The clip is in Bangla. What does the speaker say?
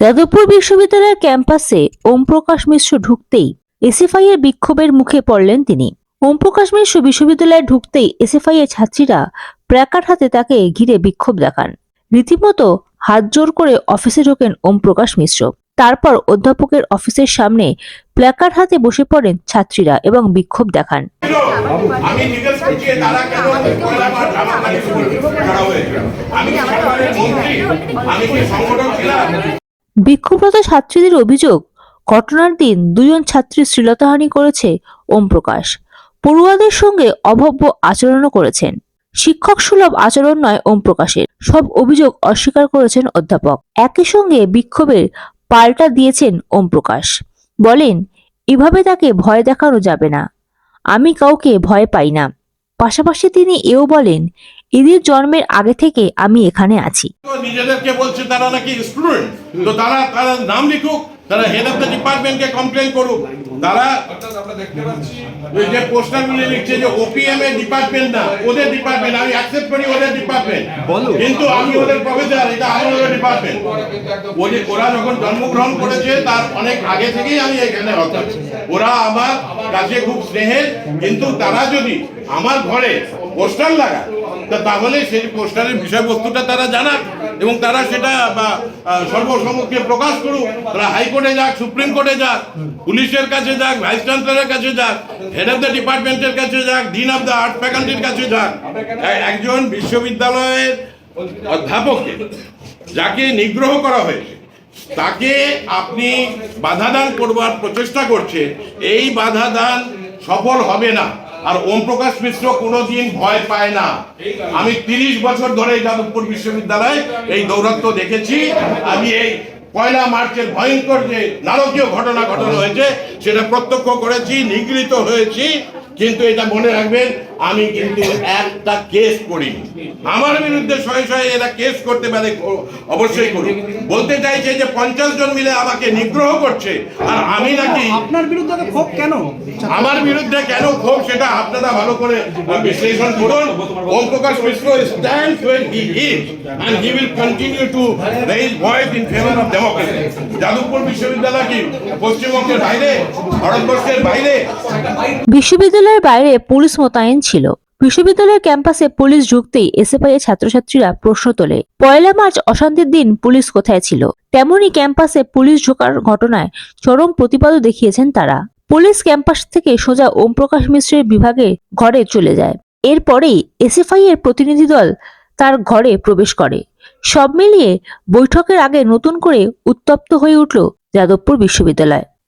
যাদবপুর বিশ্ববিদ্যালয়ের ক্যাম্পাসে ওমপ্রকাশ মিশ্র ঢুকতেই এসএফআই এর বিক্ষোভের মুখে পড়লেন তিনি। ওমপ্রকাশ মিশ্র বিশ্ববিদ্যালয়ে ঢুকতেই এসএফআই এর ছাত্রীরা প্ল্যাকার্ড হাতে তাকে ঘিরে বিক্ষোভ দেখান। রীতিমতো হাত জোর করে অফিসে ঢোকেন ওমপ্রকাশ মিশ্র। তারপর অধ্যাপকের অফিসের সামনে প্ল্যাকার্ড হাতে বসে পড়েন ছাত্রীরা এবং বিক্ষোভ দেখান। আমি বিক্ষোভরত ছাত্রীদের অভিযোগ, ঘটনার দিন দুজন ছাত্রী শ্লীলতাহানি করেছে ওম প্রকাশ পড়ুয়াদের সঙ্গে অভব্য আচরণও করেছেন। শিক্ষক সুলভ আচরণ নয় ওম প্রকাশের সব অভিযোগ অস্বীকার করেছেন অধ্যাপক। একই সঙ্গে বিক্ষোভের পাল্টা দিয়েছেন ওম প্রকাশ বলেন, এভাবে তাকে ভয় দেখানো যাবে না। আমি কাউকে ভয় পাই না। পাশাপাশি তিনি এও বলেন এদের জন্মের আগে থেকে আমি এখানে আছি। তো নিজেদেরকে বলছে তারা নাকি স্টুডেন্ট তো তারা তারা নাম লিখুক তারা হেড অফ দ্য ডিপার্টমেন্টকে কমপ্লেন করুক। তারা ওই যে পোস্টারগুলি লিখছে যে ওপিএম এর ডিপার্টমেন্ট না ওদের ডিপার্টমেন্ট আমি অ্যাকসেপ্ট করি ওদের ডিপার্টমেন্ট কিন্তু আমি ওদের প্রফেসর এটা আমার ওদের ডিপার্টমেন্ট ওরা যখন জন্মগ্রহণ করেছে তার অনেক আগে থেকেই আমি এখানে হতাম ওরা আমার কাছে খুব স্নেহের কিন্তু তারা যদি আমার ঘরে পোস্টার লাগায় তা তাহলে সেই পোস্টারের বিষয়বস্তুটা তারা জানাক এবং তারা সেটা সর্বসম্মুখে প্রকাশ করুক। তারা হাইকোর্টে যাক, সুপ্রিম কোর্টে যাক, পুলিশের কাছে যাক, ভাইস চ্যান্সেলরের কাছে যাক, হেড অফ দ্য ডিপার্টমেন্টের কাছে যাক, ডিন অফ দ্য আর্ট ফ্যাকাল্টির কাছে যাক। একজন বিশ্ববিদ্যালয়ের অধ্যাপককে যাকে নিগ্রহ করা হয়েছে, তাকে আপনি বাধা দান করবার প্রচেষ্টা করছে এই বাধা দান সফল হবে না। আর ওম প্রকাশ মিশ্র কোনোদিন ভয় পায় না। আমি তিরিশ বছর ধরে যাদবপুর বিশ্ববিদ্যালয়ে এই দৌরত্ব দেখেছি। আমি এই পয়লা মার্চের ভয়ঙ্কর যে নারকীয় ঘটনা ঘটনা হয়েছে সেটা প্রত্যক্ষ করেছি নিগৃহীত হয়েছি। কিন্তু এটা মনে রাখবেন আমি কিন্তু একটা কেস করিনি। আমার বিরুদ্ধে শয়ে শয়ে এরা কেস করতে পারে অবশ্যই করুন বলতে চাইছে যে পঞ্চাশ জন মিলে আমাকে নিগ্রহ করছে আর আমি নাকি আপনার বিরুদ্ধে ক্ষোভ কেন? আমার বিরুদ্ধে কেন ক্ষোভ সেটা আপনারা ভালো করে বিশ্লেষণ করুন। Om Prakash Mishra stand when he is and he will continue to raise voice in favour of democracy Jadavpur বিশ্ববিদ্যালয় কি পশ্চিমবঙ্গের বাইরে ভারতবর্ষের বাইরে? বিশ্ববিদ্যালয়ের বাইরে পুলিশ মোতায়েন ছিল। বিশ্ববিদ্যালয়ের ক্যাম্পাসে পুলিশ ঢুকতেই এসএফআই এর ছাত্রছাত্রীরা প্রশ্ন তোলে, পয়লা মার্চ অশান্তির দিন পুলিশ কোথায় ছিল? তেমনি ক্যাম্পাসে পুলিশ ঢোকার ঘটনায় চরম প্রতিবাদও দেখিয়েছেন তারা। পুলিশ ক্যাম্পাস থেকে সোজা ওম প্রকাশ মিশ্রের বিভাগে ঘরে চলে যায়। এরপরেই এসএফআই এর প্রতিনিধি দল তার ঘরে প্রবেশ করে। সব মিলিয়ে বৈঠকের আগে নতুন করে উত্তপ্ত হয়ে উঠল যাদবপুর বিশ্ববিদ্যালয়।